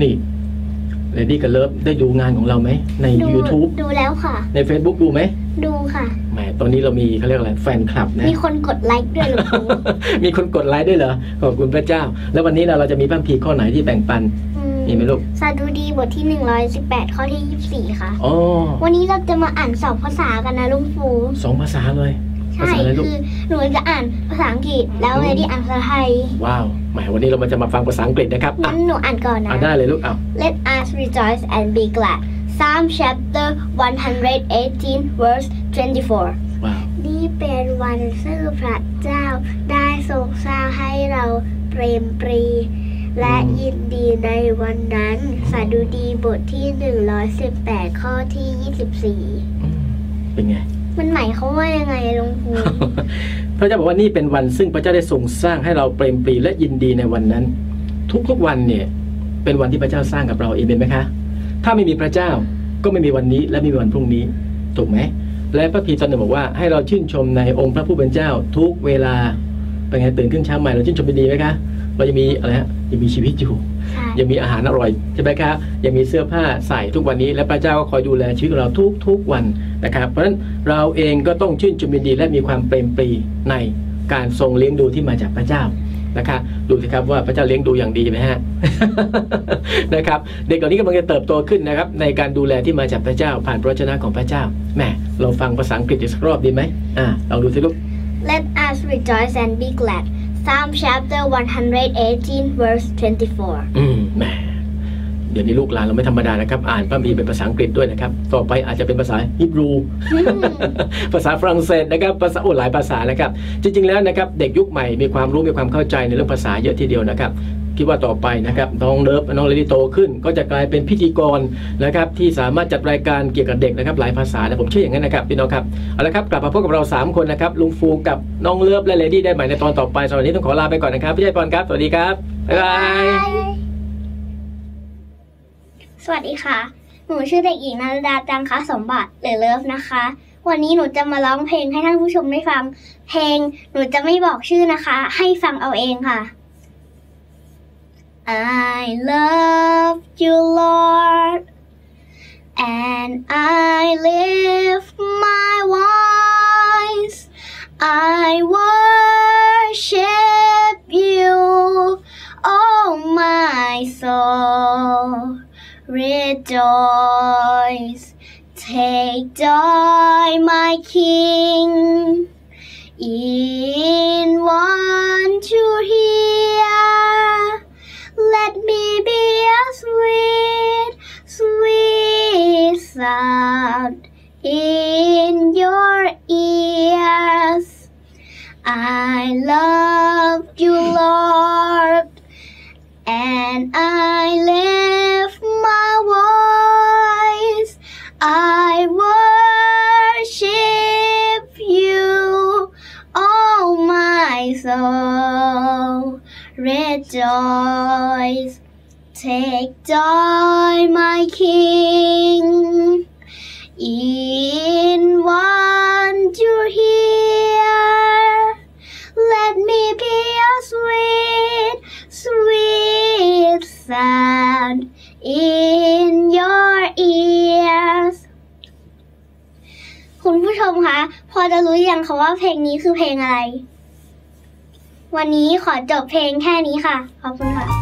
ดี้กับเลิฟได้ดูงานของเราไหม ใน ดู YouTube ดูแล้วค่ะ ใน Facebook ดูไหมดูค่ะ แหมตอนนี้เรามีเขาเรียกอะไรแฟนคลับนะ มีคนกดไลค์ด้วยหรือครู มีคนกดไลค์ด้วยเหรอ ขอบคุณพระเจ้า แล้ววันนี้เราเราจะมีพัมพีข้อไหนที่แบ่งปันอืมีไหมลูกสดุดีบทที่ 118 ข้อที่ 24 ค่ะ อ๋อวันนี้เราจะมาอ่านสองภาษากันนะลุงฟู สองภาษาเลย ภาใช่ษาอะไรลูก คือหนูจะอ่านภาษาอังกฤษแล้วอืมเมดี้อ่านภาษาไทยว้าวแหมวันนี้เรามาจะมาฟังภาษาอังกฤษนะครับอะงั้นหนูอ่านก่อนนะ อะได้เลยลูกอะ Let us rejoice and be glad Psalm chapter 118 verse 24 ว้าว นี่เป็นวันซึ่งพระเจ้าได้ทรงสร้างให้เราเปรมปรี และยินดีในวันนั้น สดุดีบทที่ 118 ข้อที่อืมเป็นไง24 มันหมายเขามว่ายังไงหลุงครูพระเจ้าบอกว่านี่เป็นวันซึ่งพระเจ้าได้ทรงสร้างให้เราเปรมปรีและยินดีในวันนั้น ทุกๆวันเนี่ยเป็นวันที่พระเจ้าสร้างกับเราเองเป็นไหมคะ ถ้าไม่มีพระเจ้าก็ไม่มีวันนี้และไม่มีวันพรุ่งนี้ถูกไหมและพระพีตอนหนึ่งบอกว่าให้เราชื่นชมในองค์พระผู้เป็นเจ้า ทุกเวลาเป็นไงตื่นขึ้นเช้าใหม่เราชื่นชมดีไหมคะ เรายังมีอะไรฮะยังมีชีวิตอยู่ใช่ยังมีอาหารอร่อยใช่ไหมครับยังมีเสื้อผ้าใส่ทุกวันนี้ และพระเจ้าก็คอยดูแลชีวิตของเราทุกทุกๆวันนะครับ เพราะฉะนั้นเราเองก็ต้องชื่นชมยินดีและมีความเปรมปรีในการทรงเลี้ยงดูที่มาจากพระเจ้านะครับดูสิครับว่าพระเจ้าเลี้ยงดูอย่างดีไหมฮะนะครับเด็กเหล่านี้กำลังจะเติบโตขึ้นนะครับในการดูแลที่มาจากพระเจ้า ผ่านพระวจนะของพระเจ้าแหมเราฟังภาษาอังกฤษอีกสักรอบดีไหมอ่าลองดูสิลูก Let us rejoice and be glad Psalm chapter 118 verse 24 อืมแหมเดี๋ยวนี้ลูกหลานเราไม่ธรรมดานะครับ อ่านพระคัมภีร์เป็นภาษาอังกฤษด้วยนะครับ ต่อไปอาจจะเป็นภาษาฮิบรูอืมภาษาฝรั่งเศสนะครับ ภาษาโอ้หลายภาษานะครับ จริง ๆ แล้วนะครับ เด็กยุคใหม่มีความรู้มีความเข้าใจในเรื่องภาษาเยอะทีเดียวนะครับ คิดว่าต่อไปนะครับน้องเลิฟน้องเลดี้โตขึ้น ก็จะกลายเป็นพิธีกรนะครับที่สามารถจัดรายการเกี่ยวกับเด็กนะครับหลายภาษานะผมเชื่ออย่างนั้นนะครับพี่น้องครับเอาละครับกลับมาพบกับเราสามคนนะครับลุงฟูกับน้องเลิฟและเลดี้ได้ใหม่ในตอนต่อไปสำหรับวันนี้ต้องขอลาไปก่อนนะครับพี่ชัยพรครับ สวัสดีครับบ๊ายบายสวัสดีค่ะ หนูชื่อเด็กหญิงนารดาจังคะสมบัติหรือเลิฟนะคะวันนี้หนูจะมาร้องเพลงให้ท่านผู้ชมได้ฟัง เพลงหนูจะไม่บอกชื่อนะคะ ให้ฟังเอาเองค่ะ I love you Lord and I lift my voice. I worship you oh my soul. Rejoice take joy my king. In one to hear I lift my voice. I worship you, oh my soul. Rejoice, take joy, my King, in ชมคะพอจะรู้ยังคะว่าเพลงนี้คือเพลงอะไร วันนี้ขอจบเพลงแค่นี้ค่ะ ขอบคุณค่ะ